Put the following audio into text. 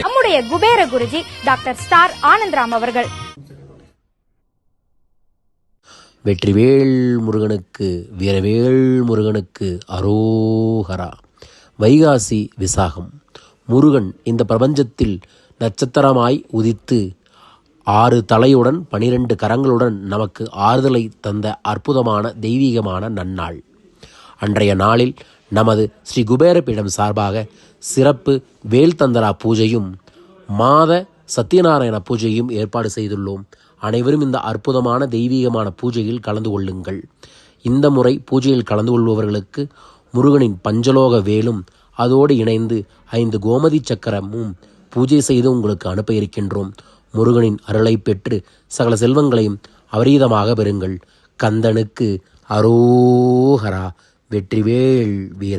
நம்முடைய Kubera Guruji doctor star Anandram அவர்கள். வெற்றிவேல் முருகனுக்கு வீரவேல் முருகனுக்கு அரோகரா. வைகாசி விசாகம். முருகன் இந்த பிரபஞ்சத்தில் நட்சத்திரமாய் உதித்து ஆறு தலையுடன் பனிரெண்டு கரங்களுடன் நமக்கு ஆறுதலை தந்த அற்புதமான தெய்வீகமான நன்னாள். அன்றைய நாளில் நமது ஸ்ரீ குபேரபீடம் சார்பாக சிறப்பு வேல்தந்தரா பூஜையும் மாத சத்யநாராயண பூஜையும் ஏற்பாடு செய்துள்ளோம். அனைவரும் இந்த அற்புதமான தெய்வீகமான பூஜையில் கலந்து கொள்ளுங்கள். இந்த முறை பூஜையில் கலந்து கொள்பவர்களுக்கு முருகனின் பஞ்சலோக வேலும் அதோடு இணைந்து ஐந்து கோமதி சக்கரமும் பூஜை செய்து உங்களுக்கு அனுப்ப இருக்கின்றோம். முருகனின் அருளை பெற்று சகல செல்வங்களையும் அபரீதமாக பெறுங்கள். கந்தனுக்கு அரோஹரா வெற்றிவேல் வீர